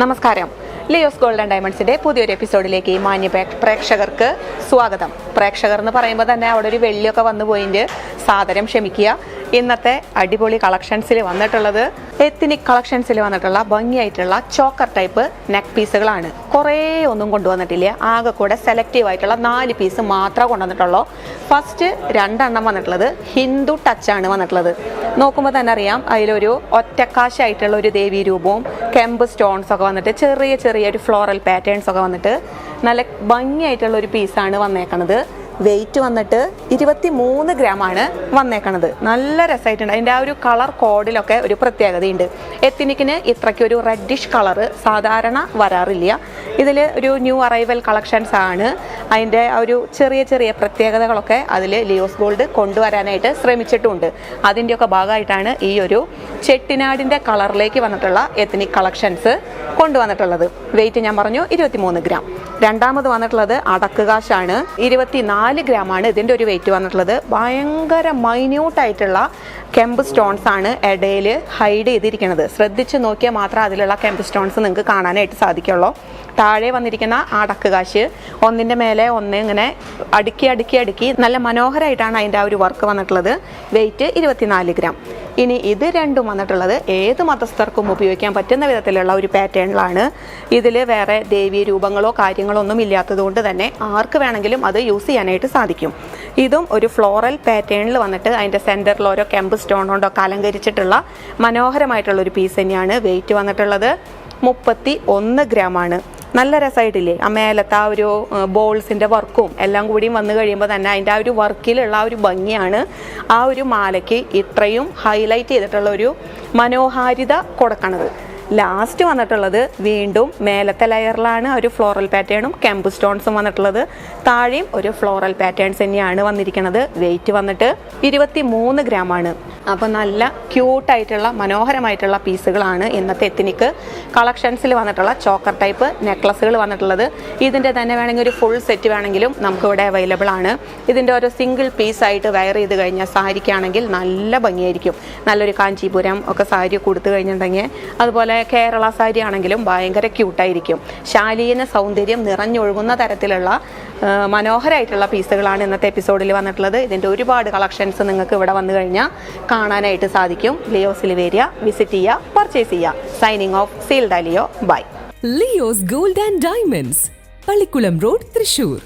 നമസ്കാരം. ലിയോസ് ഗോൾഡൻ ഡയമണ്ട്സിന്റെ പുതിയൊരു എപ്പിസോഡിലേക്ക് മാന്യ പ്രേക്ഷകർക്ക് സ്വാഗതം. പ്രേക്ഷകർ എന്ന് പറയുമ്പോൾ തന്നെ അവിടെ ഒരു വെള്ളിയൊക്കെ വന്നു പോയിന്റ്. സാദരം ക്ഷമിക്കുക. ഇന്നത്തെ അടിപൊളി കളക്ഷൻസിൽ വന്നിട്ടുള്ളത് എത്തിനിക് കളക്ഷൻസിൽ വന്നിട്ടുള്ള ഭംഗിയായിട്ടുള്ള ചോക്കർ ടൈപ്പ് നെക്ക് പീസുകളാണ്. കുറേ ഒന്നും കൊണ്ടുവന്നിട്ടില്ല. ആകെ കൂടെ സെലക്റ്റീവ് ആയിട്ടുള്ള നാല് പീസ് മാത്രമേ കൊണ്ടുവന്നിട്ടുള്ളൂ. ഫസ്റ്റ് രണ്ടെണ്ണം വന്നിട്ടുള്ളത് ഹിന്ദു ടച്ചാണ് വന്നിട്ടുള്ളത്. നോക്കുമ്പോൾ തന്നെ അറിയാം അതിലൊരു ഒറ്റക്കാശായിട്ടുള്ള ഒരു ദേവീ രൂപവും കെമ്പ് സ്റ്റോൺസ് ഒക്കെ വന്നിട്ട് ചെറിയ ചെറിയ ഒരു ഫ്ലോറൽ പാറ്റേൺസ് ഒക്കെ വന്നിട്ട് നല്ല ഭംഗിയായിട്ടുള്ള ഒരു പീസാണ് വന്നേക്കണത്. വെയിറ്റ് വന്നിട്ട് ഇരുപത്തി മൂന്ന് ഗ്രാമാണ് വന്നേക്കണത്. നല്ല രസമായിട്ടുണ്ട് അതിന്റെ ആ ഒരു കളർ കോഡിലൊക്കെ ഒരു പ്രത്യേകതയുണ്ട്. എത്തിനിക്കിന് ഇത്രയ്ക്ക് ഒരു റെഡിഷ് കളറ് സാധാരണ വരാറില്ല. ഇതിൽ ഒരു ന്യൂ അറൈവൽ കളക്ഷൻസ് ആണ്. അതിന്റെ ആ ഒരു ചെറിയ ചെറിയ പ്രത്യേകതകളൊക്കെ അതിൽ ലിയോസ് ഗോൾഡ് കൊണ്ടുവരാനായിട്ട് ശ്രമിച്ചിട്ടുണ്ട്. അതിന്റെയൊക്കെ ഭാഗമായിട്ടാണ് ഈ ഒരു ചെട്ടിനാടിന്റെ കളറിലേക്ക് വന്നിട്ടുള്ള എത്തനിക് കളക്ഷൻസ് കൊണ്ടുവന്നിട്ടുള്ളത്. വെയിറ്റ് ഞാൻ പറഞ്ഞു ഇരുപത്തിമൂന്ന് ഗ്രാം. രണ്ടാമത് വന്നിട്ടുള്ളത് അടക്കുകാശാണ് ഇരുപത്തിനാല് ഗ്രാമാണ് ഇതിന്റെ ഒരു വെയിറ്റ് വന്നിട്ടുള്ളത്. ഭയങ്കര മൈന്യൂട്ടായിട്ടുള്ള കെമ്പ് സ്റ്റോൺസ് ആണ് ഇടയിൽ ഹൈഡ് ചെയ്തിരിക്കുന്നത്. ശ്രദ്ധിച്ച് നോക്കിയാൽ മാത്രമേ അതിലുള്ള കെമ്പ് സ്റ്റോൺസ് നിങ്ങൾക്ക് കാണാനായിട്ട് സാധിക്കുള്ളൂ. താഴെ വന്നിരിക്കുന്ന അടക്കുകാശ് ഒന്നിന്റെ മേലെ ഒന്ന് ഇങ്ങനെ അടുക്കി അടുക്കി അടുക്കി നല്ല മനോഹരമായിട്ടാണ് അതിന്റെ ആ ഒരു വർക്ക് വന്നിട്ടുള്ളത്. വെയിറ്റ് ഇരുപത്തിനാല് ഗ്രാം ഇനി ഇത് രണ്ടും വന്നിട്ടുള്ളത് ഏത് മതസ്ഥർക്കും ഉപയോഗിക്കാൻ പറ്റുന്ന വിധത്തിലുള്ള ഒരു പാറ്റേണിലാണ്. ഇതിൽ വേറെ ദേവീ രൂപങ്ങളോ കാര്യങ്ങളോ ഒന്നും ഇല്ലാത്തതുകൊണ്ട് തന്നെ ആർക്ക് വേണമെങ്കിലും അത് യൂസ് ചെയ്യാനായിട്ട് സാധിക്കും. ഇതും ഒരു ഫ്ലോറൽ പാറ്റേണിൽ വന്നിട്ട് അതിന്റെ സെന്ററിൽ ഓരോ കെമ്പ് സ്റ്റോൺ കൊണ്ടോ അലങ്കരിച്ചിട്ടുള്ള മനോഹരമായിട്ടുള്ള ഒരു പീസ് തന്നെയാണ് വെയിറ്റ് വന്നിട്ടുള്ളത്. മുപ്പത്തി ഒന്ന് ഗ്രാമാണ്. നല്ല രസമായിട്ടില്ലേ? മേലത്തെ ആ ഒരു ബോൾസിന്റെ വർക്കും എല്ലാം കൂടിയും വന്നു കഴിയുമ്പോൾ തന്നെ അതിന്റെ ആ ഒരു വർക്കിലുള്ള ആ ഒരു ഭംഗിയാണ് ആ ഒരു മാലയ്ക്ക് ഇത്രയും ഹൈലൈറ്റ് ചെയ്തിട്ടുള്ള ഒരു മനോഹാരിത കൊടുക്കണത്. ലാസ്റ്റ് വന്നിട്ടുള്ളത് വീണ്ടും മേലത്തെ ലെയറിലാണ് ഒരു ഫ്ലോറൽ പാറ്റേണും കെമ്പ് സ്റ്റോൺസും വന്നിട്ടുള്ളത്. താഴെയും ഒരു ഫ്ലോറൽ പാറ്റേൺസ് തന്നെയാണ് വന്നിരിക്കുന്നത് വെയിറ്റ് വന്നിട്ട് ഇരുപത്തി മൂന്ന് ഗ്രാമാണ് അപ്പോൾ നല്ല ക്യൂട്ടായിട്ടുള്ള മനോഹരമായിട്ടുള്ള പീസുകളാണ് ഇന്നത്തെ എത്തിനിക്ക്. കളക്ഷൻസിൽ വന്നിട്ടുള്ള ചോക്കർ ടൈപ്പ് നെക്ലസുകൾ വന്നിട്ടുള്ളത്. ഇതിന്റെ തന്നെ വേണമെങ്കിൽ ഒരു ഫുൾ സെറ്റ് വേണമെങ്കിലും നമുക്കിവിടെ അവൈലബിൾ ആണ്. ഇതിന്റെ ഓരോ സിംഗിൾ പീസായിട്ട് വെയർ ചെയ്ത് കഴിഞ്ഞാൽ സാരിക്കാണെങ്കിൽ നല്ല ഭംഗിയായിരിക്കും. നല്ലൊരു കാഞ്ചീപുരം ഒക്കെ സാരി കൊടുത്തു കഴിഞ്ഞിട്ടുണ്ടെങ്കിൽ. അതുപോലെ കേരള സാരി ആണെങ്കിലും ഭയങ്കര ക്യൂട്ടായിരിക്കും ശാലീന സൗന്ദര്യം നിറഞ്ഞൊഴുകുന്ന തരത്തിലുള്ള മനോഹരമായിട്ടുള്ള പീസുകളാണ് ഇന്നത്തെ എപ്പിസോഡിൽ വന്നിട്ടുള്ളത്. ഇതിന്റെ ഒരുപാട് കളക്ഷൻസ് നിങ്ങൾക്ക് ഇവിടെ വന്നു കഴിഞ്ഞാൽ കാണാനായിട്ട് സാധിക്കും. ലിയോ സിലിവേരിയ വിസിറ്റ് ചെയ്യുക പർച്ചേസ് ചെയ്യുക സൈനിങ് ഓഫ് സീൽഡ് അലിയോ by Leo's gold and diamonds Pallikulam road Thrissur